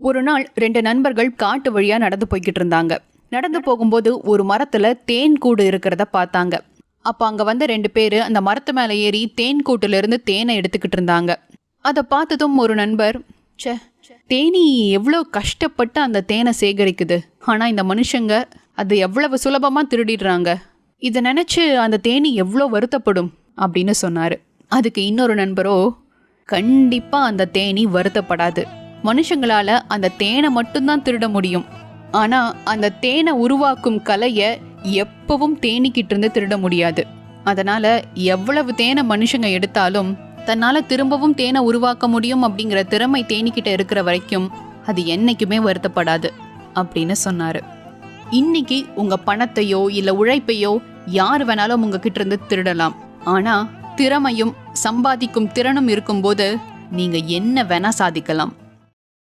ஒரு நாள் ரெண்டு நண்பர்கள் காட்டு வழியா நடந்து போய்கிட்டு இருந்தாங்க. நடந்து போகும்போது ஒரு மரத்துல தேன் கூடு இருக்கிறத பார்த்தாங்க. அப்ப அங்க வந்த ரெண்டு பேர் அந்த மரத்து மேல ஏறி தேன் கூட்டுல இருந்து தேனை எடுத்துக்கிட்டு இருந்தாங்க. அதை பார்த்ததும் ஒரு நண்பர் ச்சே தேனி எவ்வளோ கஷ்டப்பட்டு அந்த தேனை சேகரிக்குது. ஆனா இந்த மனுஷங்க அது எவ்வளவு சுலபமா திருடிடுறாங்க. இதை நினைச்சு அந்த தேனி எவ்வளோ வருத்தப்படும் அப்படின்னு சொன்னாரு. அதுக்கு இன்னொரு நண்பரோ கண்டிப்பா அந்த தேனி வருத்தப்படாது. மனுஷங்களால அந்த தேனை மட்டும்தான் திருட முடியும். ஆனா அந்த தேனை உருவாக்கும் கலையை எப்பவும் தேனிக்கிட்டு இருந்து திருட முடியாது. அதனால எவ்வளவு தேனை மனுஷங்க எடுத்தாலும் தன்னால திரும்பவும் தேனை உருவாக்க முடியும் அப்படிங்கிற திறமை தேனிக்கிட்ட இருக்கிற வரைக்கும் அது என்னைக்குமே வருத்தப்படாது அப்படின்னு சொன்னாரு. இன்னைக்கு உங்க பணத்தையோ இல்ல உழைப்பையோ யார் வேணாலும் உங்ககிட்ட இருந்து திருடலாம். ஆனா திறமையும் சம்பாதிக்கும் திறனும் இருக்கும்போது நீங்க என்ன வேணா சாதிக்கலாம்.